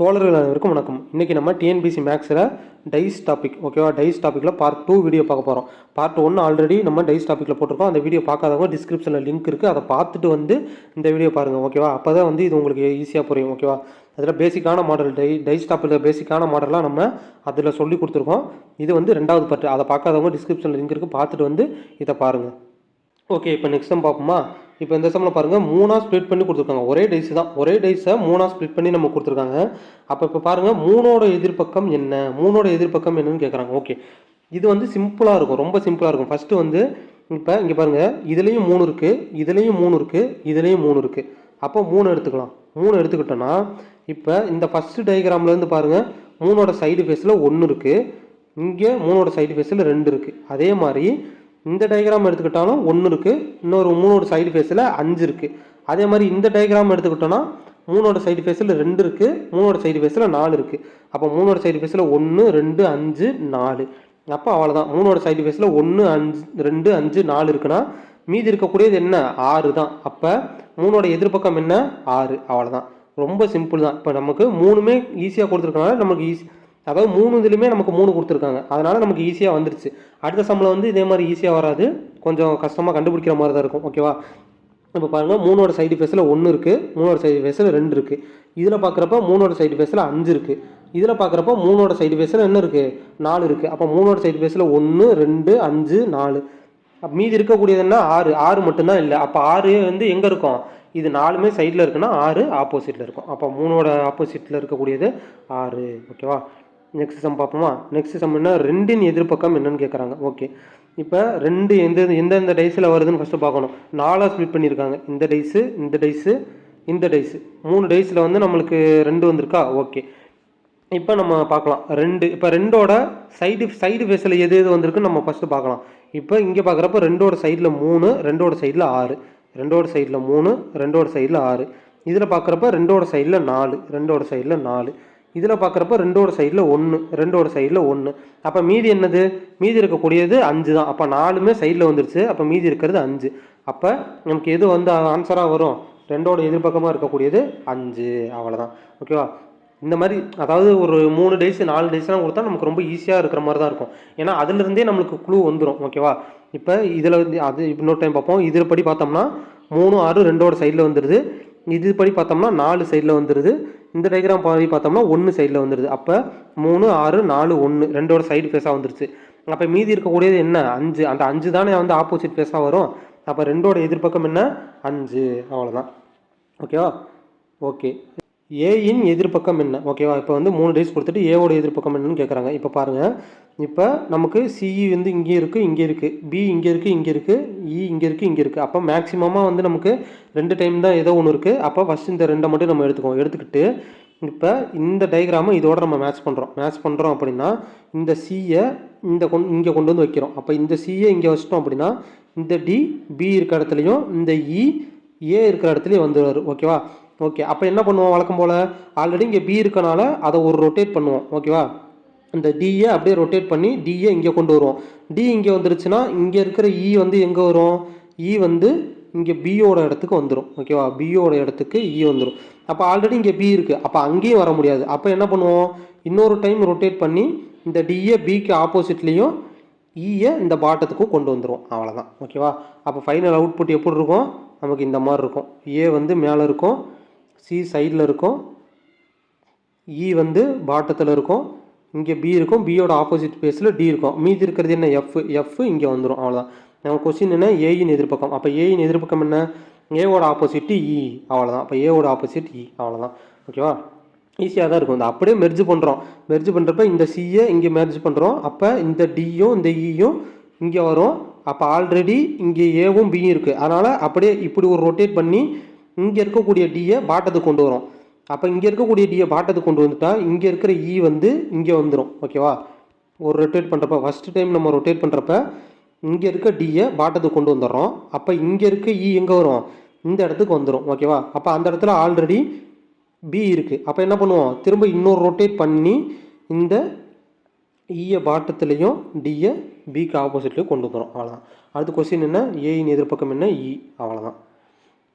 தோழர்கள் அனைவருக்கும் வணக்கம். இன்றைக்கி நம்ம டிஎன்பிசி மேக்ஸில் டைஸ் டாபிக் ஓகேவா டைஸ் டாப்பிக்கில் பார்ட் டூ வீடியோ பார்க்க போகிறோம் பார்ட் ஒன்று ஆல்ரெடி நம்ம டைஸ் டாப்பிக்கில் போட்டிருக்கோம். அந்த வீடியோ பார்க்காதவங்க டிஸ்கிரிப்ஷனில் லிங்க் இருக்குது அதை பார்த்துட்டு வந்து இந்த வீடியோ பாருங்கள் ஓகேவா அப்போ தான் வந்து இது உங்களுக்கு ஈஸியாக புரியும் ஓகேவா அதில் பேசிக்கான மாடல் டை டைஸ் டாப்பில் பேசிக்கான மாடலாக நம்ம அதில் சொல்லி கொடுத்துருக்கோம். இது வந்து ரெண்டாவது பார்ட் அதை பார்க்காதவங்க டிஸ்கிரிப்ஷனில் லிங்க் இருக்குது பார்த்துட்டு வந்து இதை பாருங்கள் ஓகே இப்போ நெக்ஸ்ட் டைம் பார்ப்போமா? இப்போ இந்த சம்மில் பாருங்கள் மூணாக ஸ்ப்ளிட் பண்ணி கொடுத்துருக்காங்க. ஒரே டைஸ் தான். ஒரே டைஸை மூணாக ஸ்ப்ளிட் பண்ணி நம்ம கொடுத்துருக்காங்க. அப்போ இப்போ பாருங்கள் மூணோட எதிர்ப்பக்கம் என்ன? மூணோட எதிர்ப்பக்கம் என்னன்னு கேட்குறாங்க ஓகே இது வந்து சிம்பிளாக இருக்கும். ரொம்ப சிம்பிளாக இருக்கும். ஃபஸ்ட்டு வந்து இப்போ இங்கே பாருங்கள் இதுலேயும் மூணு இருக்குது இதுலேயும் மூணு இருக்குது இதுலேயும் மூணு இருக்குது அப்போ மூணு எடுத்துக்கலாம். மூணு எடுத்துக்கிட்டோன்னா இப்போ இந்த ஃபஸ்ட்டு டயக்ராம்லேருந்து பாருங்கள் மூணோட சைடு ஃபேஸில் ஒன்று இருக்குது இங்கே மூணோட சைடு ஃபேஸில் ரெண்டு இருக்குது அதே மாதிரி இந்த டயக்ராம் எடுத்துக்கிட்டாலும் ஒன்று இருக்குது இன்னொரு மூணோட சைடு ஃபேஸில் அஞ்சு இருக்குது அதே மாதிரி இந்த டயக்ராம் எடுத்துக்கிட்டோன்னா மூணோட சைடு ஃபேஸில் ரெண்டு இருக்குது மூணோட சைடு ஃபேஸில் நாலு இருக்குது அப்போ மூணோட சைடு ஃபேஸில் ஒன்று ரெண்டு அஞ்சு நாலு. அப்போ அவ்வளோதான் மூணோட சைடு ஃபேஸில் ஒன்று அஞ்சு ரெண்டு அஞ்சு நாலு இருக்குன்னா மீதி இருக்கக்கூடியது என்ன? ஆறு தான். அப்போ மூணோட எதிர்பக்கம் என்ன? ஆறு. அவ்வளோதான் ரொம்ப சிம்பிள் தான். இப்போ நமக்கு மூணுமே ஈஸியாக கொடுத்துருக்கனால நமக்கு ஈஸி அதாவது மூணு இதுலையுமே நமக்கு மூணு கொடுத்துருக்காங்க. அதனால் நமக்கு ஈஸியாக வந்துருச்சு. அடுத்த சம்பளம் வந்து இதே மாதிரி ஈஸியாக வராது. கொஞ்சம் கஷ்டமாக கண்டுபிடிக்கிற மாதிரி தான் இருக்கும். ஓகேவா இப்போ பாருங்கள் மூணோட சைடு ஃபேஸில் ஒன்று இருக்குது மூணோட சைடு ஃபேஸில் ரெண்டு இருக்குது இதில் பார்க்குறப்ப மூணோட சைடு ஃபேஸில் அஞ்சு இருக்குது இதில் பார்க்குறப்ப மூணோட சைடு ஃபேஸில் என்ன இருக்குது நாலு இருக்குது அப்போ மூணோட சைடு ஃபேஸில் ஒன்று ரெண்டு அஞ்சு நாலு. மீதி இருக்கக்கூடியதுன்னா ஆறு. ஆறு மட்டும்தான் இல்லை. அப்போ ஆறு வந்து எங்கே இருக்கும்? இது நாலுமே சைடில் இருக்குன்னா ஆறு ஆப்போசிட்டில் இருக்கும். அப்போ மூணோட ஆப்போசிட்டில் இருக்கக்கூடியது ஆறு. ஓகேவா நெக்ஸ்ட் சம் பார்ப்போமா? நெக்ஸ்ட் சம் என்ன ரெண்டின் எதிர்பக்கம் என்னன்னு கேட்குறாங்க ஓகே இப்போ ரெண்டு எந்த எந்தெந்த டைஸில் வருதுன்னு ஃபஸ்ட்டு பார்க்கணும். நாலாக ஸ்ப்ளிட் பண்ணியிருக்காங்க இந்த டைஸு இந்த டைஸு இந்த டைஸு மூணு டைஸில் வந்து நம்மளுக்கு ரெண்டு வந்திருக்கா? ஓகே இப்போ நம்ம பார்க்கலாம். ரெண்டு இப்போ ரெண்டோட சைடு சைடு ஃபேஸில் எது எது வந்திருக்குன்னு நம்ம ஃபஸ்ட்டு பார்க்கலாம். இப்போ இங்கே பார்க்குறப்ப ரெண்டோட சைடில் மூணு ரெண்டோட சைடில் ஆறு. ரெண்டோட சைடில் மூணு ரெண்டோட சைடில் ஆறு. இதில் பார்க்குறப்ப ரெண்டோட சைடில் நாலு ரெண்டோட சைடில் நாலு. இதில் பார்க்குறப்ப ரெண்டோட சைடில் ஒன்று ரெண்டோட சைடில் ஒன்று அப்போ மீதி என்னது? மீதி இருக்கக்கூடியது அஞ்சு தான். அப்போ நாலுமே சைடில் வந்துருச்சு. அப்போ மீதி இருக்கிறது அஞ்சு. அப்போ நமக்கு எது வந்து ஆன்சராக வரும்? ரெண்டோட எதிர்பக்கமாக இருக்கக்கூடியது அஞ்சு. அவ்வளோதான் ஓகேவா இந்த மாதிரி அதாவது ஒரு மூணு டேஸ் நாலு டேஸ்லாம் கொடுத்தா நமக்கு ரொம்ப ஈஸியாக இருக்கிற மாதிரி தான் இருக்கும். ஏன்னா அதுலேருந்தே நம்மளுக்கு குழு வந்துடும் ஓகேவா இப்போ இதில் வந்து அது இன்னொரு டைம் பார்ப்போம். இதில் படி பார்த்தோம்னா மூணு ஆறு ரெண்டோட சைடில் வந்துடுது இது படி பார்த்தோம்னா நாலு சைடில் வந்துடுது இந்த டயக்ராம் பாதி பார்த்தோம்னா ஒன்று சைடில் வந்துடுது அப்போ மூணு ஆறு நாலு ஒன்று ரெண்டோட சைடு ஃபேஸாக வந்துருச்சு. அப்போ மீதி இருக்கக்கூடியது என்ன? அஞ்சு. அந்த அஞ்சு தானே வந்து ஆப்போசிட் ஃபேஸாக வரும். அப்போ ரெண்டோட எதிர்பக்கம் என்ன? அஞ்சு. அவ்வளோதான் ஓகேவா ஓகே ஏயின் எதிர்ப்பக்கம் என்ன? ஓகேவா இப்போ வந்து மூணு டேஸ் கொடுத்துட்டு ஏவோட எதிர்ப்பக்கம் என்னன்னு கேட்குறாங்க இப்போ பாருங்கள் இப்போ நமக்கு சிஇ வந்து இங்கே இருக்குது இங்கே இருக்குது பி இங்கே இருக்குது e இங்கே இருக்குது இ இங்கே இருக்குது இங்கே இருக்குது அப்போ மேக்ஸிமமாக வந்து நமக்கு ரெண்டு டைம் தான் ஏதோ ஒன்று இருக்குது அப்போ ஃபஸ்ட் இந்த ரெண்டை மட்டும் நம்ம எடுத்துக்குவோம். எடுத்துக்கிட்டு இப்போ இந்த டயக்ராமை இதோட நம்ம மேட்ச் பண்ணுறோம் மேட்ச் பண்ணுறோம் அப்படின்னா இந்த சியை இந்த கொண் இங்கே கொண்டு வந்து வைக்கிறோம். அப்போ இந்த சியை இங்கே வச்சிட்டோம் அப்படின்னா இந்த டி பி இருக்கிற இடத்துலையும் இந்த e, இ ஏ இருக்கிற இடத்துலையும் வந்துடுவார். ஓகேவா ஓகே அப்போ என்ன பண்ணுவோம் வழக்கம் போல்? ஆல்ரெடி இங்கே பி இருக்கனால அதை ஒரு ரொட்டேட் பண்ணுவோம். ஓகேவா இந்த டிஏ அப்படியே ரொட்டேட் பண்ணி டிஏ இங்கே கொண்டு வருவோம். டி இங்கே வந்துருச்சுன்னா இங்கே இருக்கிற இ வந்து எங்கே வரும்? இ வந்து இங்கே பியோட இடத்துக்கு வந்துடும் ஓகேவா பியோட இடத்துக்கு e இ வந்துடும் அப்போ ஆல்ரெடி இங்கே பி இருக்குது அப்போ அங்கேயும் வர முடியாது. அப்போ என்ன பண்ணுவோம்? இன்னொரு டைம் ரொட்டேட் பண்ணி இந்த டிஏ பிக்கு ஆப்போசிட்லேயும் ஈயை இந்த பாட்டத்துக்கும் கொண்டு வந்துடும் அவ்வளோதான் ஓகேவா அப்போ ஃபைனல் அவுட்புட் எப்படி இருக்கும்? நமக்கு இந்த மாதிரி இருக்கும். ஏ வந்து மேலே இருக்கும். சி சைடில் இருக்கும். இ வந்து பாட்டத்தில் இருக்கும். இங்கே பி இருக்கும். பியோட ஆப்போசிட் பேஸில் டி இருக்கும். மீதி இருக்கிறது என்ன? எஃப் எஃப் இங்கே வந்துடும் அவ்வளோதான் நம்ம கொஸ்டின் என்ன? ஏயின் எதிர்ப்பக்கம். அப்போ ஏயின் எதிர்ப்பக்கம் என்ன? ஏவோட ஆப்போசிட்டு இ e. அவ்வளோதான் அப்போ ஏவோட ஆப்போசிட் இ e. அவ்வளோதான் ஓகேவா ஈஸியாக தான் இருக்கும். இந்த அப்படியே மெர்ஜ் பண்ணுறோம் மெர்ஜ் பண்ணுறப்ப இந்த சியை இங்கே மெர்ஜ் பண்ணுறோம் அப்போ இந்த டியும் இந்த இயும் இங்கே வரும். அப்போ ஆல்ரெடி இங்கே ஏவும் பியும் இருக்குது அதனால் அப்படியே இப்படி ஒரு ரொட்டேட் பண்ணி இங்கே இருக்கக்கூடிய டியை பாட்டத்துக்கு கொண்டு வரும். அப்போ இங்கே இருக்கக்கூடிய டியை பாட்டத்துக்கு கொண்டு வந்துட்டால் இங்கே இருக்கிற இ வந்து இங்கே வந்துடும் ஓகேவா ஒரு ரொட்டேட் பண்ணுறப்ப ஃபஸ்ட்டு டைம் நம்ம ரொட்டேட் பண்ணுறப்ப இங்கே இருக்க டியை பாட்டத்துக்கு கொண்டு வந்துடுறோம். அப்போ இங்கே இருக்க e இ எங்கே வரும்? இந்த இடத்துக்கு வந்துடும் ஓகேவா அப்போ அந்த இடத்துல ஆல்ரெடி பி இருக்குது அப்போ என்ன பண்ணுவோம்? திரும்ப இன்னொரு ரொட்டேட் பண்ணி இந்த e ஈயை பாட்டத்துலேயும் டியை பிக்கு ஆப்போசிட்லேயும் கொண்டு வந்துடும் அவ்வளோதான் அடுத்த கொஸ்டின் என்ன? ஏயின் எதிர்ப்பக்கம் என்ன? இ அவ்வளோதான்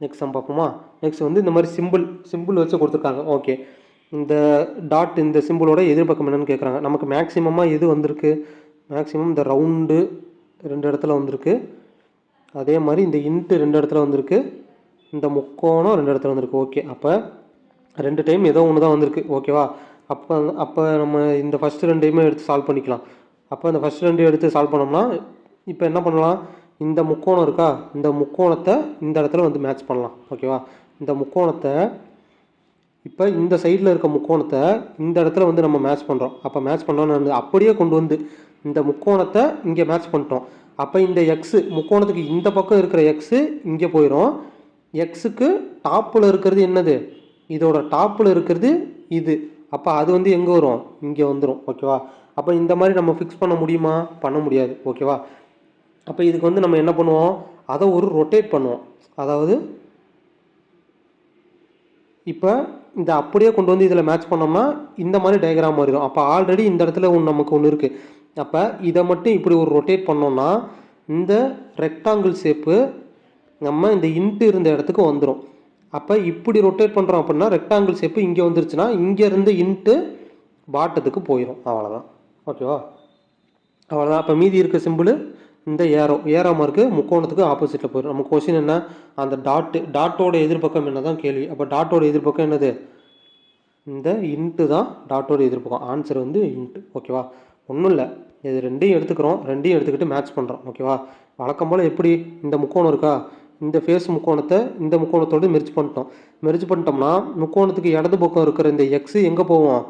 நெக்ஸ்ட் நம்ம பார்ப்போமா? நெக்ஸ்ட் வந்து இந்த மாதிரி சிம்பிள் சிம்பிள் வச்சு கொடுத்துருக்காங்க. ஓகே இந்த டாட் இந்த சிம்பிளோட எதிர்பக்கம் என்னென்னு கேட்குறாங்க நமக்கு மேக்ஸிமமாக எது வந்திருக்கு? மேக்ஸிமம் இந்த ரவுண்டு ரெண்டு இடத்துல வந்திருக்கு. அதே மாதிரி இந்த இன்ட்டு ரெண்டு இடத்துல வந்திருக்கு. இந்த முக்கோணம் ரெண்டு இடத்துல வந்திருக்கு. ஓகே அப்போ ரெண்டு டைம் ஏதோ ஒன்று தான் வந்திருக்கு ஓகேவா அப்போ அப்போ நம்ம இந்த ஃபஸ்ட்டு ரெண்டையுமே எடுத்து சால்வ் பண்ணிக்கலாம். அப்போ இந்த ஃபஸ்ட் ரெண்டையும் எடுத்து சால்வ் பண்ணோம்னா இப்போ என்ன பண்ணலாம்? இந்த முக்கோணம் இருக்கா? இந்த முக்கோணத்தை இந்த இடத்துல வந்து மேட்ச் பண்ணலாம். ஓகேவா இந்த முக்கோணத்தை இப்போ இந்த சைடில் இருக்க முக்கோணத்தை இந்த இடத்துல வந்து நம்ம மேட்ச் பண்ணுறோம் அப்போ மேட்ச் பண்ணோன்னு அப்படியே கொண்டு வந்து இந்த முக்கோணத்தை இங்கே மேட்ச் பண்ணிட்டோம். அப்போ இந்த எக்ஸு முக்கோணத்துக்கு இந்த பக்கம் இருக்கிற எக்ஸு இங்கே போயிடும் எக்ஸுக்கு டாப்பில் இருக்கிறது என்னது? இதோட டாப்பில் இருக்கிறது இது. அப்போ அது வந்து எங்கே வரும்? இங்கே வந்துடும் ஓகேவா அப்போ இந்த மாதிரி நம்ம ஃபிக்ஸ் பண்ண முடியுமா? பண்ண முடியாது. ஓகேவா அப்போ இதுக்கு வந்து நம்ம என்ன பண்ணுவோம்? அதை ஒரு ரொட்டேட் பண்ணுவோம். அதாவது இப்போ இந்த அப்படியே கொண்டு வந்து இதில் மேட்ச் பண்ணோம்னா இந்த மாதிரி டயக்ராம் மாறிடும் அப்போ ஆல்ரெடி இந்த இடத்துல ஒன்று நமக்கு ஒன்று இருக்குது அப்போ இதை மட்டும் இப்படி ஒரு ரொட்டேட் பண்ணோம்னா இந்த ரெக்டாங்கிள் ஷேப்பு நம்ம இந்த இன்ட்டு இருந்த இடத்துக்கு வந்துடும் அப்போ இப்படி ரொட்டேட் பண்ணுறோம் அப்படின்னா ரெக்டாங்கிள் ஷேப்பு இங்கே வந்துருச்சுன்னா இங்கேருந்து இன்ட்டு பாட்டத்துக்கு போயிடும் அவ்வளோதான் ஓகேவா அவ்வளோதான் அப்போ மீதி இருக்க சிம்பிள் இந்த ஏரோ ஏரோ மார்க்கு முக்கோணத்துக்கு ஆப்போசிட்டில் போயிடும். நம்ம கொஷின் என்ன? அந்த டாட்டு டாட்டோட எதிர்பக்கம் என்ன தான் கேள்வி? அப்போ டாட்டோட எதிர்பக்கம் என்னது? இந்த இன்ட்டு தான் டாட்டோட எதிர்பக்கம். ஆன்சர் வந்து இன்ட்டு ஓகேவா ஒன்றும் இல்லை. இது ரெண்டையும் எடுத்துக்கிறோம். ரெண்டையும் எடுத்துக்கிட்டு மேட்ச் பண்ணுறோம் ஓகேவா வழக்கம் போல் எப்படி இந்த முக்கோணம் இருக்கா? இந்த ஃபேஸ் முக்கோணத்தை இந்த முக்கோணத்தோடு மெரிச்சு பண்ணிட்டோம். மெரிச்சு பண்ணிட்டோம்னா முக்கோணத்துக்கு இடது பக்கம் இருக்கிற இந்த எக்ஸு எங்கே போவோம்?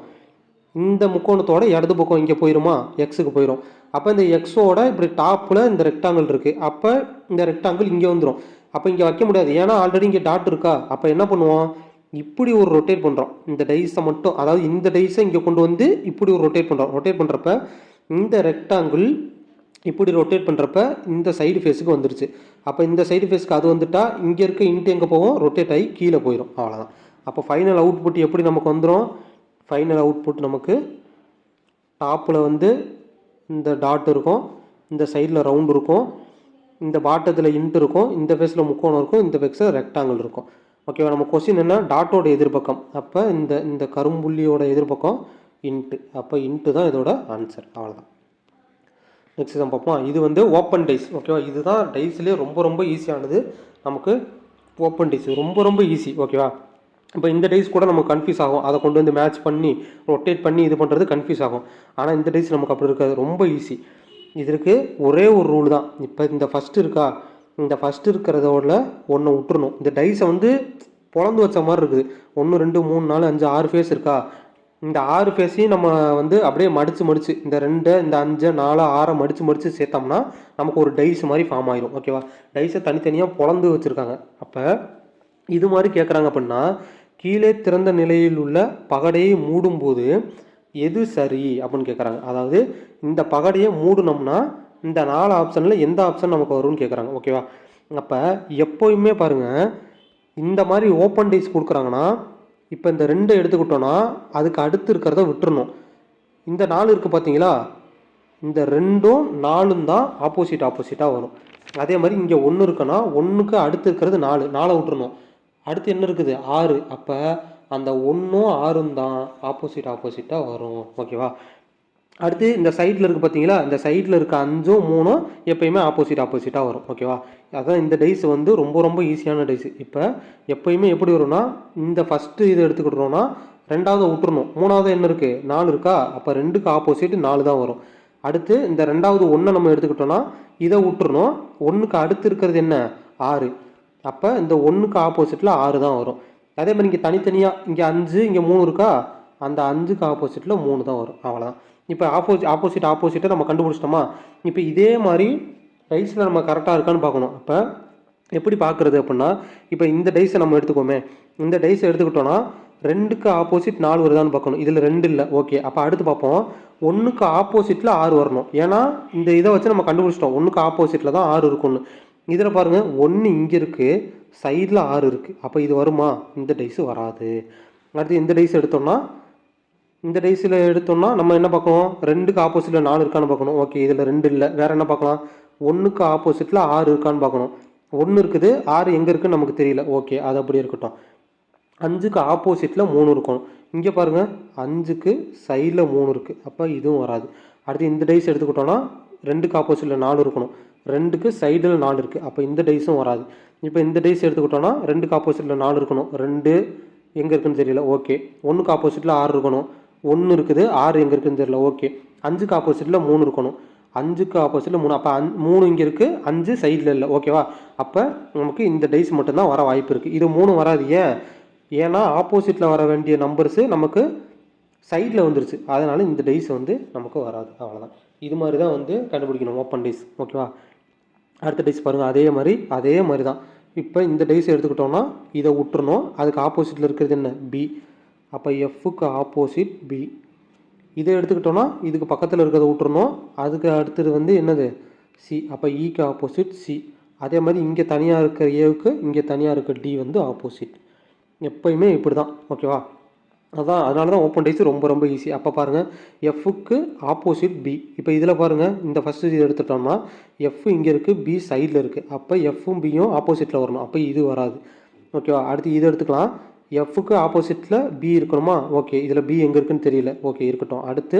இந்த முக்கோணத்தோட இடது பக்கம் இங்கே போயிடுமா எக்ஸுக்கு போயிடும் அப்போ இந்த எக்ஸோட இப்படி டாப்பில் இந்த ரெக்டாங்கிள் இருக்குது அப்போ இந்த ரெக்டாங்கிள் இங்கே வந்துடும் அப்போ இங்கே வைக்க முடியாது. ஏன்னா ஆல்ரெடி இங்கே டாட் இருக்கா? அப்போ என்ன பண்ணுவோம் இப்படி ஒரு ரொட்டேட் பண்ணுறோம் இந்த டைஸை மட்டும் அதாவது இந்த டைஸை இங்கே கொண்டு வந்து இப்படி ஒரு ரொட்டேட் பண்ணுறோம் ரொட்டேட் பண்ணுறப்ப இந்த ரெக்டாங்கிள் இப்படி ரொட்டேட் பண்ணுறப்ப இந்த சைடு ஃபேஸுக்கு வந்துருச்சு. அப்போ இந்த சைடு ஃபேஸ்க்கு அது வந்துட்டால் இங்கே இருக்க இன்ட்டு எங்கே போவோம் ரொட்டேட் ஆகி கீழே போயிடும் அவ்வளோதான் அப்போ ஃபைனல் அவுட்புட் எப்படி நமக்கு வந்துடும் ஃபைனல் அவுட்புட் நமக்கு டாப்பில் வந்து இந்த டாட் இருக்கும் இந்த சைடில் ரவுண்ட் இருக்கும் இந்த பாட்டத்தில் இன்ட் இருக்கும் இந்த ஃபேஸில் முக்கோணம் இருக்கும் இந்த ஃபேஸில் ரெக்டாங்கிள் இருக்கும். ஓகேவா நம்ம கொஸ்டின் என்ன? டாட்டோட எதிர்பக்கம். அப்போ இந்த இந்த கரும்புள்ளியோட எதிர்பக்கம் இன்ட்டு அப்போ இன்ட்டு தான் இதோட ஆன்சர் அவ்வளோதான் நெக்ஸ்ட் தான் பார்ப்போம். இது வந்து ஓப்பன் டைஸ் ஓகேவா இதுதான் டைஸ்லேயே ரொம்ப ரொம்ப ஈஸியானது நமக்கு ஓப்பன் டைஸ் ரொம்ப ரொம்ப ஈஸி ஓகேவா இப்போ இந்த டைஸ் கூட நமக்கு கன்ஃபியூஸ் ஆகும். அதை கொண்டு வந்து மேட்ச் பண்ணி ரொட்டேட் பண்ணி இது பண்ணுறது கன்ஃபியூஸ் ஆகும். ஆனால் இந்த டைஸ் நமக்கு அப்படி இருக்காது. ரொம்ப ஈஸி இதற்கு ஒரே ஒரு ரூல் தான். இப்போ இந்த ஃபஸ்ட்டு இருக்கா? இந்த ஃபஸ்ட்டு இருக்கிறதோட ஒன்று விட்டுறணும். இந்த டைஸை வந்து பொழந்து வச்ச மாதிரி இருக்குது. ஒன்று ரெண்டு மூணு நாலு அஞ்சு ஆறு ஃபேஸ் இருக்கா? இந்த ஆறு ஃபேஸையும் நம்ம வந்து அப்படியே மடித்து மடித்து இந்த ரெண்டு இந்த அஞ்சு நாலு ஆறை மடித்து மடித்து சேர்த்தோம்னா நமக்கு ஒரு டைஸ் மாதிரி ஃபார்ம் ஆயிரும். ஓகேவா டைஸை தனித்தனியாக பொழந்து வச்சுருக்காங்க. அப்போ இது மாதிரி கேட்குறாங்க அப்படின்னா கீழே திறந்த நிலையில் உள்ள பகடையை மூடும்போது எது சரி அப்படின்னு கேட்குறாங்க அதாவது இந்த பகடையை மூடினோம்னா இந்த நாலு ஆப்ஷனில் எந்த ஆப்ஷன் நமக்கு வரும்னு கேட்குறாங்க ஓகேவா அப்போ எப்போயுமே பாருங்கள் இந்த மாதிரி ஓப்பன் டைஸ் கொடுக்குறாங்கன்னா இப்போ இந்த ரெண்டை எடுத்துக்கிட்டோன்னா அதுக்கு அடுத்து இருக்கிறத விட்டுறணும். இந்த நாலு இருக்குது பார்த்தீங்களா இந்த ரெண்டும் நாலும் தான் ஆப்போசிட் ஆப்போசிட்டாக வரும். அதே மாதிரி இங்கே ஒன்று இருக்குன்னா ஒன்றுக்கு அடுத்து இருக்கிறது நாலு. நாலை விட்டுறணும். அடுத்து என்ன இருக்குது? ஆறு. அப்போ அந்த ஒன்றும் ஆறும் தான் ஆப்போசிட் ஆப்போசிட்டாக வரும். ஓகேவா அடுத்து இந்த சைடில் இருக்குது பார்த்தீங்களா இந்த சைடில் இருக்க அஞ்சும் மூணும் எப்பயுமே ஆப்போசிட் ஆப்போசிட்டாக வரும். ஓகேவா அதான் இந்த டைஸ் வந்து ரொம்ப ரொம்ப ஈஸியான டைஸ் இப்போ எப்பயுமே எப்படி வரும்னா இந்த ஃபஸ்ட்டு இதை எடுத்துக்கிட்டோம்னா ரெண்டாவது விட்டுறணும். மூணாவது என்ன இருக்குது நாலு இருக்கா? அப்போ ரெண்டுக்கு ஆப்போசிட் நாலு தான் வரும். அடுத்து இந்த ரெண்டாவது ஒன்றை நம்ம எடுத்துக்கிட்டோம்னா இதை விட்டுறணும். ஒன்றுக்கு அடுத்து இருக்கிறது என்ன? ஆறு. அப்போ இந்த ஒன்றுக்கு ஆப்போசிட்டில் ஆறு தான் வரும். அதே மாதிரி இங்கே தனித்தனியாக இங்கே அஞ்சு இங்கே மூணு இருக்கா? அந்த அஞ்சுக்கு ஆப்போசிட்டில் மூணு தான் வரும். அவ்வளோதான் இப்போ ஆப்போசிட் ஆப்போசிட் ஆப்போசிட்டை நம்ம கண்டுபிடிச்சிட்டோமா? இப்போ இதே மாதிரி டைஸில் நம்ம கரெக்டாக இருக்கான்னு பார்க்கணும். அப்போ எப்படி பார்க்குறது அப்படின்னா இப்போ இந்த டைஸை நம்ம எடுத்துக்கோமே. இந்த டைஸை எடுத்துக்கிட்டோன்னா ரெண்டுக்கு ஆப்போசிட் நாலு வருதான்னு பார்க்கணும். இதில் ரெண்டு இல்லை. ஓகே அப்போ அடுத்து பார்ப்போம். ஒன்றுக்கு ஆப்போசிட்டில் ஆறு வரணும். ஏன்னா இந்த இதை வச்சு நம்ம கண்டுபிடிச்சிட்டோம். ஒன்றுக்கு ஆப்போசிட்டில் தான் ஆறு இருக்கும்னு. இதில் பாருங்கள் ஒன்று இங்கே இருக்குது சைடில் ஆறு இருக்குது அப்போ இது வருமா? இந்த டைஸு வராது. அடுத்து இந்த டைஸ் எடுத்தோம்னா இந்த டைஸில் எடுத்தோம்னா நம்ம என்ன பார்க்கணும்? ரெண்டுக்கு ஆப்போசிட்டில் நாலு இருக்கான்னு பார்க்கணும். ஓகே இதில் ரெண்டு இல்லை. வேறு என்ன பார்க்கலாம்? ஒன்றுக்கு ஆப்போசிட்டில் ஆறு இருக்கான்னு பார்க்கணும். ஒன்று இருக்குது ஆறு எங்கே இருக்குன்னு நமக்கு தெரியல. ஓகே அது அப்படி இருக்கட்டும். அஞ்சுக்கு ஆப்போசிட்டில் மூணு இருக்கணும் இங்கே பாருங்கள் அஞ்சுக்கு சைடில் மூணு இருக்குது அப்போ இதுவும் வராது. அடுத்து இந்த டைஸ் எடுத்துக்கிட்டோன்னா ரெண்டுக்கு ஆப்போசிட்டில் நாலு இருக்கணும். ரெண்டுக்கு சைடில் நாலு இருக்குது அப்போ இந்த டைஸும் வராது. இப்போ இந்த டைஸ் எடுத்துக்கிட்டோன்னா ரெண்டுக்கு ஆப்போசிட்டில் நாலு இருக்கணும். ரெண்டு எங்கே இருக்குன்னு தெரியல. ஓகே ஒன்றுக்கு ஆப்போசிட்டில் ஆறு இருக்கணும். ஒன்று இருக்குது ஆறு எங்கே இருக்குன்னு தெரியல. ஓகே அஞ்சுக்கு ஆப்போசிட்டில் மூணு இருக்கணும். அஞ்சுக்கு ஆப்போசிட்டில் மூணு. அப்போ அஞ் மூணு இங்கே இருக்குது அஞ்சு சைடில் இல்லை. ஓகேவா அப்போ நமக்கு இந்த டைஸ் மட்டும்தான் வர வாய்ப்பு இருக்குது இது மூணு வராது. ஏன்? ஏன்னா ஆப்போசிட்டில் வர வேண்டிய நம்பர்ஸு நமக்கு சைடில் வந்துருச்சு. அதனால் இந்த டைஸ் வந்து நமக்கு வராது. அவ்வளோதான் இது மாதிரி தான் வந்து கண்டுபிடிக்கணும். ஓப்பன் டைஸ் ஓகேவா அடுத்த டைஸ் பாருங்கள் அதே மாதிரி அதே மாதிரி தான் இப்போ இந்த டைஸ் எடுத்துக்கிட்டோம்னா இதை விட்டுறணும். அதுக்கு ஆப்போசிட்டில் இருக்கிறது என்ன? பி அப்போ எஃப்க்கு ஆப்போசிட் பி இதை எடுத்துக்கிட்டோன்னா இதுக்கு பக்கத்தில் இருக்கிறத விட்டுறணும். அதுக்கு அடுத்தது வந்து என்னது? சி அப்போ இக்கு e ஆப்போசிட் சி அதே மாதிரி இங்கே தனியாக இருக்கிற ஏவுக்கு இங்கே தனியாக இருக்கிற டி வந்து ஆப்போசிட் எப்பயுமே இப்படி தான் ஓகேவா அதான் அதனால தான் ஓப்பன் டைஸ் ரொம்ப ரொம்ப ஈஸி அப்போ பாருங்கள் எஃப்க்கு ஆப்போசிட் பி இப்போ இதில் பாருங்கள் இந்த ஃபஸ்ட்டு இது எடுத்துட்டோம்னா எஃப் இங்கே இருக்குது பி சைடில் இருக்குது அப்போ எஃப்பும் பியும் ஆப்போசிட்டில் வரணும். அப்போ இது வராது. ஓகேவா அடுத்து இது எடுத்துக்கலாம். எஃப்க்கு ஆப்போசிட்டில் பி இருக்கணுமா? ஓகே இதில் பி எங்கே இருக்குன்னு தெரியல. ஓகே இருக்கட்டும். அடுத்து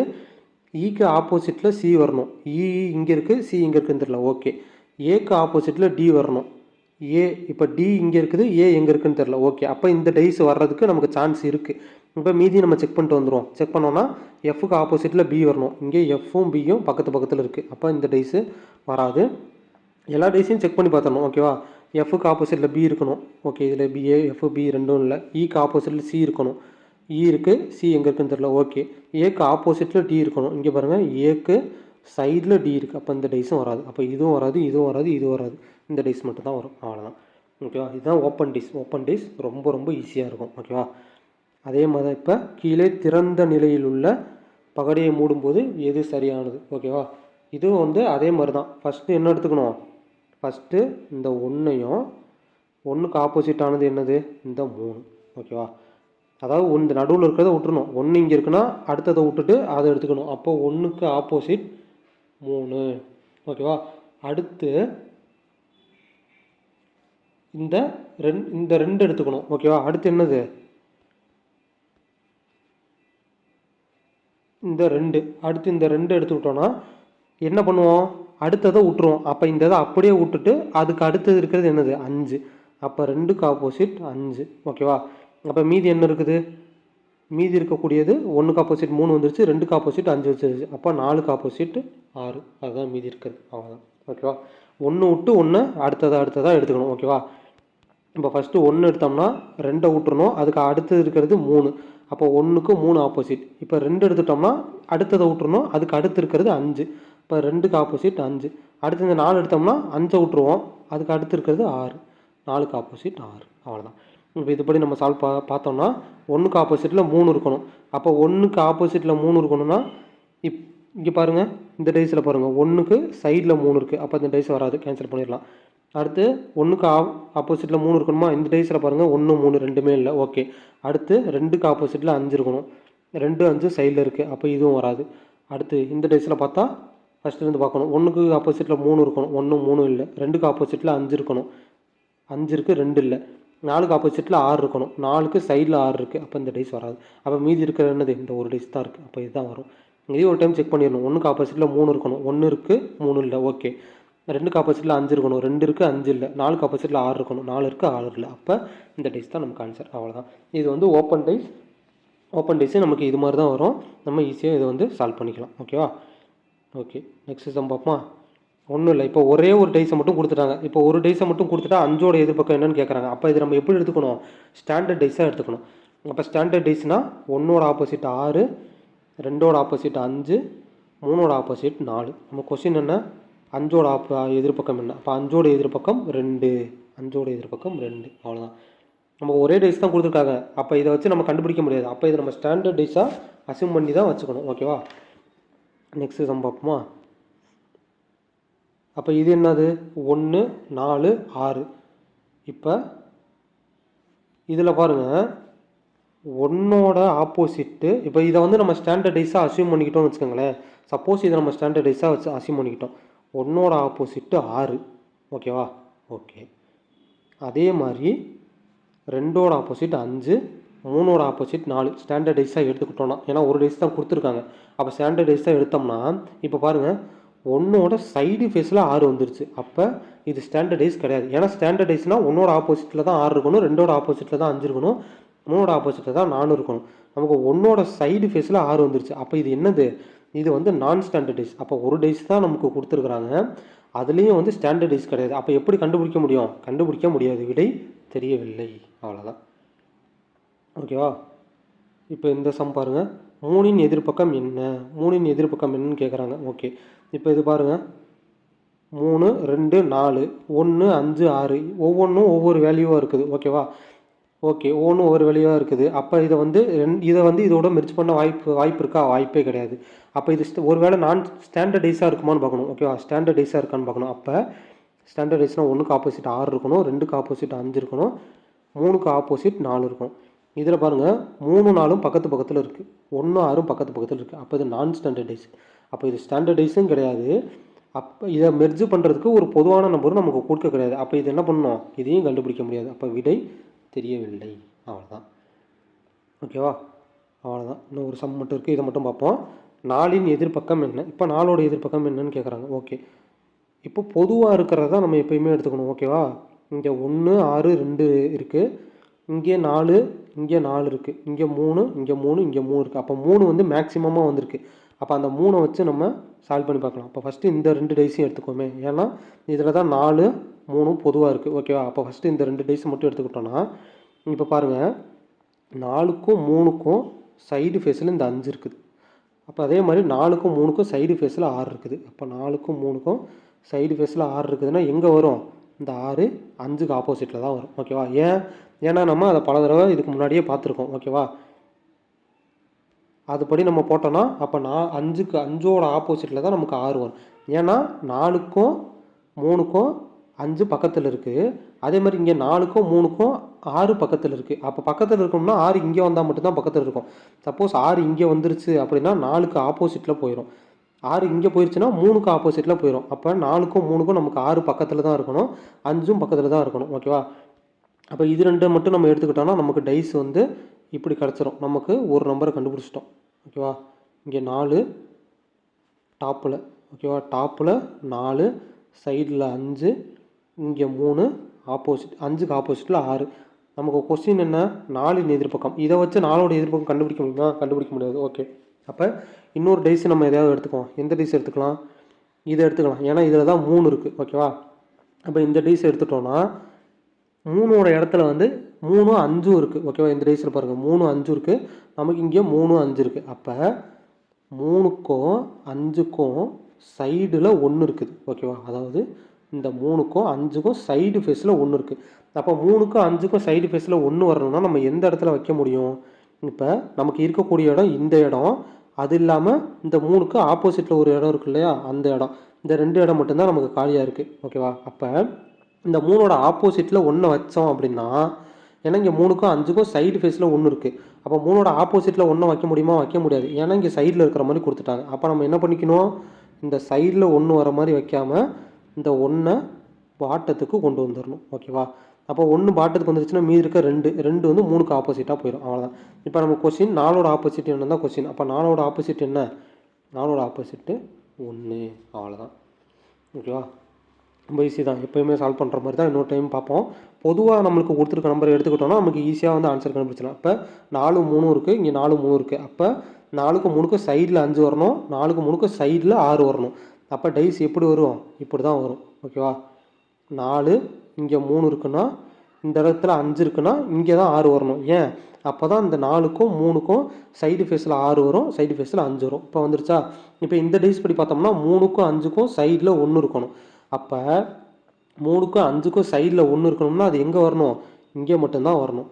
இக்கு ஆப்போசிட்டில் சி வரணும். E, e இ இங்கே இருக்குது சி இங்கே இருக்குன்னு தெரியல. ஓகே ஏக்கு ஆப்போசிட்டில் டி வரணும். ஏ இப்போ டி இங்கே இருக்குது ஏ எங்கே இருக்குன்னு தெரில ஓகே அப்போ இந்த டைஸ் வர்றதுக்கு நமக்கு சான்ஸ் இருக்குது இப்போ மீதி நம்ம செக் பண்ணிட்டு வந்துடுவோம் செக் பண்ணோன்னா எஃப்க்கு ஆப்போசிட்டில் பி வரணும். இங்கே எஃப்பும் பியும் பக்கத்து பக்கத்தில் இருக்குது அப்போ இந்த டைஸு வராது. எல்லா டைஸையும் செக் பண்ணி பார்த்துடணும் ஓகேவா எஃப்க்கு ஆப்போசிட்டில் பி இருக்கணும். ஓகே இதில் பிஏ எஃப் பி ரெண்டும் இல்லை. இக்கு e ஆப்போசிட்டில் சி இருக்கணும். E இ இருக்குது சி எங்கே இருக்குன்னு தெரில ஓகே ஏக்கு ஆப்போசிட்டில் டி இருக்கணும். இங்கே பாருங்கள் ஏக்கு சைடில் டி இருக்குது அப்போ இந்த டைஸும் வராது. அப்போ இதுவும் வராது இதுவும் வராது இதுவும் வராது. இந்த டைஸ் மட்டும் தான் வரும் அவ்வளோதான் ஓகேவா இதுதான் ஓப்பன் டிஸ் ஓப்பன் டிஸ் ரொம்ப ரொம்ப ஈஸியாக இருக்கும். ஓகேவா அதே மாதிரி தான் இப்போ கீழே திறந்த நிலையில் உள்ள பகடையை மூடும்போது எது சரியானது? ஓகேவா இதுவும் வந்து அதே மாதிரி தான். ஃபஸ்ட்டு என்ன எடுத்துக்கணும்? ஃபஸ்ட்டு இந்த ஒன்றையும் ஒன்றுக்கு ஆப்போசிட்டானது என்னது? இந்த மூணு. ஓகேவா அதாவது இந்த நடுவில் இருக்கிறத விட்டுருணும் ஒன்று இங்கே இருக்குன்னா அடுத்ததை விட்டுட்டு அதை எடுத்துக்கணும். அப்போ ஒன்றுக்கு ஆப்போசிட் மூணு. ஓகேவா அடுத்து இந்த ரெண்டு இந்த ரெண்டு எடுத்துக்கணும். ஓகேவா அடுத்து என்னது? இந்த ரெண்டு அடுத்து இந்த ரெண்டு எடுத்துக்கிட்டோன்னா என்ன பண்ணுவோம்? அடுத்ததை விட்டுருவோம் அப்போ இந்த இதை அப்படியே விட்டுட்டு அதுக்கு அடுத்தது இருக்கிறது என்னது? அஞ்சு. அப்போ ரெண்டுக்கு ஆப்போசிட் அஞ்சு. ஓகேவா அப்போ மீதி என்ன இருக்குது? மீதி இருக்கக்கூடியது ஒன்றுக்கு ஆப்போசிட் மூணு வந்துருச்சு ரெண்டுக்கு ஆப்போசிட் அஞ்சு வச்சிருச்சு அப்போ நாலுக்கு ஆப்போசிட் ஆறு. அதுதான் மீதி இருக்குது அவ்வளோதான் ஓகேவா ஒன்று விட்டு ஒன்று அடுத்ததாக அடுத்ததாக எடுத்துக்கணும். ஓகேவா இப்போ ஃபஸ்ட்டு ஒன்று எடுத்தோம்னா ரெண்டை விட்டுறணும் அதுக்கு அடுத்தது இருக்கிறது மூணு. அப்போ ஒன்றுக்கு மூணு ஆப்போசிட் இப்போ ரெண்டு எடுத்துட்டோம்னா அடுத்ததை விட்டுருணும் அதுக்கு அடுத்து இருக்கிறது அஞ்சு. இப்போ ரெண்டுக்கு ஆப்போசிட் அஞ்சு. அடுத்து இந்த நாலு எடுத்தோம்னா அஞ்சை விட்டுருவோம் அதுக்கு அடுத்து இருக்கிறது ஆறு. நாலுக்கு ஆப்போசிட் ஆறு. அவ்வளோதான் இப்போ இதுபடி நம்ம சால்வ் பா பார்த்தோம்னா ஒன்றுக்கு ஆப்போசிட்டில் மூணு இருக்கணும். அப்போ ஒன்றுக்கு ஆப்போசிட்டில் மூணு இருக்கணும்னா இப் இங்கே பாருங்கள் இந்த டைஸில் பாருங்கள் ஒன்றுக்கு சைடில் மூணு இருக்குது அப்போ இந்த டைஸ் வராது. கேன்சல் பண்ணிடலாம். அடுத்து ஒன்றுக்கு ஆ ஆப்போசிட்டில் மூணு இருக்கணுமா? இந்த டைஸில் பாருங்கள் ஒன்று மூணு ரெண்டுமே இல்லை. ஓகே அடுத்து ரெண்டுக்கு ஆப்போசிட்டில் அஞ்சு இருக்கணும். ரெண்டு அஞ்சு சைடில் இருக்குது அப்போ இதுவும் வராது. அடுத்து இந்த டைஸில் பார்த்தா ஃபஸ்ட்டுலேருந்து பார்க்கணும். ஒன்றுக்கு ஆப்போசிட்டில் மூணு இருக்கணும். ஒன்று மூணு இல்லை. ரெண்டுக்கு ஆப்போசிட்டில் அஞ்சு இருக்கணும். அஞ்சு இருக்குது ரெண்டு இல்லை. நாலுக்கு ஆப்போசிட்டில் ஆறு இருக்கணும். நாலுக்கு சைடில் ஆறு இருக்குது அப்போ இந்த டைஸ் வராது. அப்போ மீதி இருக்கிற என்னது? இந்த ஒரு டைஸ் தான் இருக்குது அப்போ இதுதான் வரும். இதே ஒரு டைம் செக் பண்ணிடணும். ஒன்றுக்கு ஆப்போசிட்டில் மூணு இருக்கணும். ஒன்று இருக்குது மூணு இல்லை. ஓகே ரெண்டுக்கு ஆப்போசிட்டில் அஞ்சு இருக்கணும். ரெண்டு இருக்குது அஞ்சு இல்லை. நாலுக்கு ஆப்போசிட்டில் ஆறு இருக்கணும். நாலு இருக்குது ஆறு இல்லை. அப்போ இந்த டைஸ் தான் நமக்கு ஆன்சர் அவ்வளோதான் இது வந்து ஓப்பன் டைஸ் ஓப்பன் டைஸு நமக்கு இது மாதிரி தான் வரும். நம்ம ஈஸியாக இதை வந்து சால்வ் பண்ணிக்கலாம். ஓகேவா ஓகே நெக்ஸ்ட் சம் பார்ப்போமா? ஒன்றும் இல்லை. இப்போ ஒரே ஒரு டைஸை மட்டும் கொடுத்துட்டாங்க. இப்போ ஒரு டைஸை மட்டும் கொடுத்துட்டா அஞ்சோட எதிர்பக்கம் என்னன்னு கேட்குறாங்க அப்போ இது நம்ம எப்படி எடுத்துக்கணும்? ஸ்டாண்டர்ட் டைஸாக எடுத்துக்கணும். அப்போ ஸ்டாண்டர்ட் டைஸ்னால் ஒன்றோட ஆப்போசிட் ஆறு ரெண்டோட ஆப்போசிட் அஞ்சு மூணோட ஆப்போசிட் நாலு. நம்ம கொஸ்டின் என்ன? அஞ்சோட ஆப் எதிர்பக்கம் என்ன? அப்போ அஞ்சோட எதிர்பக்கம் ரெண்டு. அஞ்சோட எதிர்பக்கம் ரெண்டு. அவ்வளோதான் நம்ம ஒரே டைஸ் தான் கொடுத்துருக்காங்க. அப்போ இதை வச்சு நம்ம கண்டுபிடிக்க முடியாது. அப்போ இதை நம்ம ஸ்டாண்டர்ட் டைஸாக அசியூம் பண்ணி தான் வச்சுக்கணும். ஓகேவா நெக்ஸ்ட் சம் பார்ப்போமா? அப்போ இது என்னது? ஒன்று நாலு ஆறு. இப்போ இதில் பாருங்கள் ஒன்னோட ஆப்போசிட்டு இப்போ இதை வந்து நம்ம ஸ்டாண்டர்டைஸாக அசியூம் பண்ணிக்கிட்டோம்னு வச்சுக்கோங்களேன். சப்போஸ் இதை நம்ம ஸ்டாண்டர்டைஸாக வச்சு அசியூம் பண்ணிக்கிட்டோம். ஒன்னோட ஆப்போசிட்டு ஆறு. ஓகேவா ஓகே அதே மாதிரி ரெண்டோட ஆப்போசிட் அஞ்சு மூணோட ஆப்போசிட் நாலு. ஸ்டாண்டர்டைஸாக எடுத்துக்கிட்டோம்னா ஏன்னா ஒரு டைஸ் தான் கொடுத்துருக்காங்க. அப்போ ஸ்டாண்டர்டைஸாக எடுத்தோம்னா இப்போ பாருங்கள் ஒன்னோட சைடு ஃபேஸில் ஆறு வந்துருச்சு. அப்போ இது ஸ்டாண்டர்டைஸ் கிடையாது. ஏன்னா ஸ்டாண்டர்டைஸ்னால் ஒன்னோட ஆப்போசிட்டில் தான் ஆறு இருக்கணும் ரெண்டோட ஆப்போசிட்டில் தான் அஞ்சு இருக்கணும் மூணோட ஆப்போசிட்டில் தான் நானும் இருக்கணும். நமக்கு ஒன்னோட சைடு ஃபேஸில் ஆறு வந்துருச்சு. அப்போ இது என்னது? இது வந்து நான் ஸ்டாண்டர்டைஸ் அப்போ ஒரு டைஸ் தான் நமக்கு கொடுத்துருக்குறாங்க. அதுலேயும் வந்து ஸ்டாண்டர்டைஸ் கிடையாது. அப்போ எப்படி கண்டுபிடிக்க முடியும்? கண்டுபிடிக்க முடியாது. விடை தெரியவில்லை. அவ்வளோதான் ஓகேவா இப்போ இந்த சம் பாருங்கள் மூணின் எதிர்ப்பக்கம் என்ன? மூணின் எதிர்ப்பக்கம் என்னன்னு கேட்குறாங்க ஓகே இப்போ இது பாருங்கள் மூணு ரெண்டு நாலு ஒன்று அஞ்சு ஆறு. ஒவ்வொன்றும் ஒவ்வொரு வேல்யூவாக இருக்குது. ஓகேவா ஓகே ஒவ்வொன்றும் ஒவ்வொரு வழியாக இருக்குது. அப்போ இதை வந்து ரெண் இதை வந்து இதோட மெர்ச் பண்ண வாய்ப்பு வாய்ப்பு இருக்கா வாய்ப்பே கிடையாது. அப்போ இது ஒரு ஒருவேளை நான் ஸ்டாண்டர்டைஸாக இருக்குமான்னு பார்க்கணும். ஓகேவா ஸ்டாண்டர்டைஸாக இருக்கான்னு பார்க்கணும். அப்போ ஸ்டாண்டர்டைஸ்னால் ஒன்றுக்கு ஆப்போசிட் ஆறு இருக்கணும் ரெண்டுக்கு ஆப்போசிட் அஞ்சு இருக்கணும் மூணுக்கு ஆப்போசிட் நாலு இருக்கணும். இதில் பாருங்கள் மூணு நாளும் பக்கத்து பக்கத்தில் இருக்குது ஒன்று ஆறும் பக்கத்து பக்கத்தில் இருக்குது அப்போ இது நான் ஸ்டாண்டர்டைஸ் அப்போ இது ஸ்டாண்டர்டைஸும் கிடையாது. அப்போ இதை மெர்ஜு பண்ணுறதுக்கு ஒரு பொதுவான நம்பரும் நமக்கு கொடுக்க கிடையாது. அப்போ இது என்ன பண்ணணும்? இதையும் கண்டுபிடிக்க முடியாது. அப்போ விடை தெரியவில்லை. அவ்வளோதான் ஓகேவா அவ்வளோதான் இன்னும் ஒரு சம் மட்டும் இருக்குது இதை மட்டும் பார்ப்போம். நாளின் எதிர்ப்பக்கம் என்ன? இப்போ நாளோட எதிர்ப்பக்கம் என்னன்னு கேட்குறாங்க ஓகே இப்போ பொதுவாக இருக்கிறத நம்ம எப்பயுமே எடுத்துக்கணும். ஓகேவா இங்கே ஒன்று ஆறு ரெண்டு இருக்குது இங்கே நாலு இங்கே நாலு இருக்குது இங்கே மூணு இங்கே மூணு இங்கே மூணு இருக்குது அப்போ மூணு வந்து மேக்ஸிமமாக வந்திருக்கு. அப்போ அந்த மூணை வச்சு நம்ம சால்வ் பண்ணி பார்க்கலாம். அப்போ ஃபஸ்ட்டு இந்த ரெண்டு டைஸையும் எடுத்துக்கோமே. ஏன்னா இதில் தான் நாலு மூணும் பொதுவாக இருக்குது ஓகேவா அப்போ ஃபஸ்ட்டு இந்த ரெண்டு டைஸ் மட்டும் எடுத்துக்கிட்டோன்னா இப்போ பாருங்கள் நாலுக்கும் மூணுக்கும் சைடு ஃபேஸில் இந்த அஞ்சு இருக்குது. அப்போ அதே மாதிரி நாலுக்கும் மூணுக்கும் சைடு ஃபேஸில் ஆறு இருக்குது. அப்போ நாலுக்கும் மூணுக்கும் சைடு ஃபேஸில் ஆறு இருக்குதுன்னா எங்கே வரும்? இந்த ஆறு அஞ்சுக்கு ஆப்போசிட்டில் தான் வரும். ஓகேவா ஏன்? ஏன்னா நம்ம அதை பல தடவை இதுக்கு முன்னாடியே பார்த்துருக்கோம். ஓகேவா அதுபடி நம்ம போட்டோன்னா அப்போ நான் அஞ்சுக்கு அஞ்சோட ஆப்போசிட்டில் தான் நமக்கு ஆறு வரும். ஏன்னா நாலுக்கும் மூணுக்கும் அஞ்சு பக்கத்தில் இருக்குது அதே மாதிரி இங்கே நாலுக்கும் மூணுக்கும் ஆறு பக்கத்தில் இருக்குது அப்போ பக்கத்தில் இருக்கணும்னா ஆறு இங்கே வந்தால் மட்டும்தான் பக்கத்தில் இருக்கும். சப்போஸ் ஆறு இங்கே வந்துருச்சு அப்படின்னா நாலுக்கு ஆப்போசிட்டில் போயிடும் ஆறு இங்கே போயிடுச்சுன்னா மூணுக்கு ஆப்போசிட்டில் போயிடும் அப்போ நாலுக்கும் மூணுக்கும் நமக்கு ஆறு பக்கத்தில் தான் இருக்கணும். அஞ்சும் பக்கத்தில் தான் இருக்கணும். ஓகேவா அப்போ இது ரெண்டு மட்டும் நம்ம எடுத்துக்கிட்டோம்னா நமக்கு டைஸ் வந்து இப்படி கிடச்சிரும். நமக்கு ஒரு நம்பரை கண்டுபிடிச்சிட்டோம். ஓகேவா இங்கே நாலு டாப்பில் ஓகேவா டாப்பில் நாலு சைடில் அஞ்சு இங்கே மூணு ஆப்போசிட் அஞ்சுக்கு ஆப்போசிட்டில் ஆறு. நமக்கு கொஸ்டின் என்ன? நாலின் எதிர்ப்பக்கம். இதை வச்சு நாலோட எதிர்ப்பக்கம் கண்டுபிடிக்க முடியுமா? கண்டுபிடிக்க முடியாது. ஓகே அப்போ இன்னொரு டைஸ் நம்ம எதாவது எடுத்துக்கலாம் எந்த டைஸ் எடுத்துக்கலாம்? இதை எடுத்துக்கலாம். ஏன்னா இதில் தான் மூணு இருக்குது ஓகேவா அப்போ இந்த டைஸ் எடுத்துட்டோன்னா மூணோட இடத்துல வந்து மூணும் அஞ்சும் இருக்குது ஓகேவா இந்த ரேஸில் பாருங்கள் மூணு அஞ்சும் இருக்குது நமக்கு இங்கே மூணு அஞ்சு இருக்குது அப்போ மூணுக்கும் அஞ்சுக்கும் சைடில் ஒன்று இருக்குது. ஓகேவா அதாவது இந்த மூணுக்கும் அஞ்சுக்கும் சைடு ஃபேஸில் ஒன்று இருக்குது அப்போ மூணுக்கும் அஞ்சுக்கும் சைடு ஃபேஸில் ஒன்று வரணும்னா நம்ம எந்த இடத்துல வைக்க முடியும்? இப்போ நமக்கு இருக்கக்கூடிய இடம் இந்த இடம். அது இல்லாமல் இந்த மூணுக்கு ஆப்போசிட்டில் ஒரு இடம் இருக்கு இல்லையா? அந்த இடம். இந்த ரெண்டு இடம் மட்டும்தான் நமக்கு காலியாக இருக்குது ஓகேவா அப்போ இந்த மூணோட ஆப்போசிட்டில் ஒன்றை வச்சோம் அப்படின்னா ஏன்னா இங்கே மூணுக்கும் அஞ்சுக்கும் சைடு ஃபேஸில் ஒன்று இருக்குது அப்போ மூணோட ஆப்போசிட்டில் ஒன்றும் வைக்க முடியுமா? வைக்க முடியாது. ஏன்னா இங்கே சைடில் இருக்கிற மாதிரி கொடுத்துட்டாங்க. அப்போ நம்ம என்ன பண்ணிக்கணும்? இந்த சைடில் ஒன்று வர மாதிரி வைக்காமல் இந்த ஒன்றை பாட்டத்துக்கு கொண்டு வந்துடணும். ஓகேவா அப்போ ஒன்று பாட்டத்துக்கு வந்துருச்சுன்னா மீதி இருக்க ரெண்டு ரெண்டு வந்து மூணுக்கு ஆப்போசிட்டாக போயிடும் அவ்வளோதான் இப்போ நம்ம கொஸ்டின் நாலோட ஆப்போசிட் என்ன தான் கொஸ்டின் அப்போ நாலோட ஆப்போசிட் என்ன? நாலோட ஆப்போசிட்டு ஒன்று அவ்வளோதான் ஓகேவா ரொம்ப ஈஸி தான். எப்போயுமே சால்வ் பண்ணுற மாதிரி தான் இன்னொரு டைம் பார்ப்போம். பொதுவாக நம்மளுக்கு கொடுத்துருக்க நம்பர் எடுத்துக்கிட்டோம்னா நமக்கு ஈஸியாக வந்து ஆன்சர் கண்டுபிடிச்சலாம் அப்போ நாலு மூணு இருக்குது இங்கே நாலு மூணு இருக்குது அப்போ நாலுக்கு மூணுக்கு சைடில் அஞ்சு வரணும் நாலுக்கு மூணுக்கு சைடில் ஆறு வரணும். அப்போ டைஸ் எப்படி வரும்? இப்படி தான் வரும் ஓகேவா நாலு இங்கே மூணு இருக்குன்னா இந்த இடத்துல அஞ்சு இருக்குன்னா இங்கே தான் ஆறு வரணும். ஏன்? அப்போ தான் இந்த நாலுக்கும் மூணுக்கும் சைடு ஃபேஸில் ஆறு வரும் சைடு ஃபேஸில் அஞ்சு வரும். இப்போ வந்துருச்சா? இப்போ இந்த டைஸ் படி பார்த்தோம்னா மூணுக்கும் அஞ்சுக்கும் சைடில் ஒன்று இருக்கணும். அப்போ மூணுக்கும் அஞ்சுக்கும் சைடில் ஒன்று இருக்கணும்னா அது எங்கே வரணும்? இங்கே மட்டும்தான் வரணும்.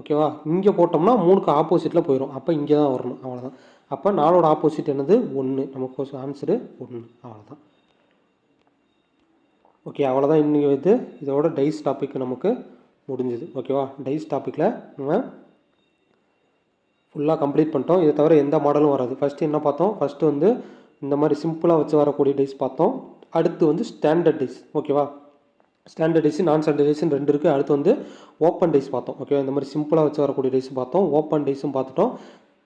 ஓகேவா இங்கே போட்டோம்னா மூணுக்கு ஆப்போசிட்டில் போயிடும் அப்போ இங்கே தான் வரணும். அவ்வளோதான் அப்போ நாலோட ஆப்போசிட் என்னது? ஒன்று நமக்கு ஆன்சரு ஒன்று அவ்வளோதான் ஓகே அவ்வளோதான் இன்றைக்கி வந்து இதோட டைஸ் டாபிக் நமக்கு முடிஞ்சுது. ஓகேவா டைஸ் டாப்பிக்கில் நம்ம ஃபுல்லாக கம்ப்ளீட் பண்ணிட்டோம். இதை தவிர எந்த மாடலும் வராது. ஃபஸ்ட்டு என்ன பார்த்தோம்? ஃபஸ்ட்டு வந்து இந்த மாதிரி சிம்பிளாக வச்சு வரக்கூடிய டைஸ் பார்த்தோம். அடுத்து வந்து ஸ்டாண்டர்ட் டைஸ் ஓகேவா ஸ்டாண்டர்ட் டைஸ் நான் ஸ்டாண்டர்ட் ரெண்டு இருக்குது அடுத்து வந்து ஓப்பன் டைஸ் பார்த்தோம் ஓகேவா இந்த மாதிரி சிம்பிளாக வச்சு வரக்கூடிய டைஸ் பார்த்தோம். ஓப்பன் டைஸும் பார்த்துட்டோம்.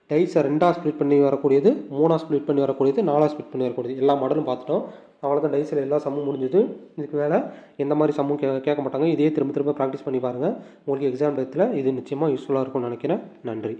டைஸை ரெண்டாக ஸ்ப்ளிட் பண்ணி வரக்கூடியது மூணாக ஸ்ப்ளிட் பண்ணி வரக்கூடியது நாலாக ஸ்ப்ளிட் பண்ணி வரக்கூடியது. எல்லா மாடலும் பார்த்துட்டோம். அவ்வளோதான் டைஸில் எல்லா சம்மும் முடிஞ்சது. இதுக்கு மேலே எந்த மாதிரி சம்மும் கே கேட்க மாட்டாங்க. இதே திரும்ப திரும்ப ப்ராக்டிஸ் பண்ணி பாருங்கள் உங்களுக்கு எக்ஸாம் டயத்தில் இது நிச்சயமாக யூஸ்ஃபுல்லாக இருக்கும்னு நினைக்கிறேன். நன்றி.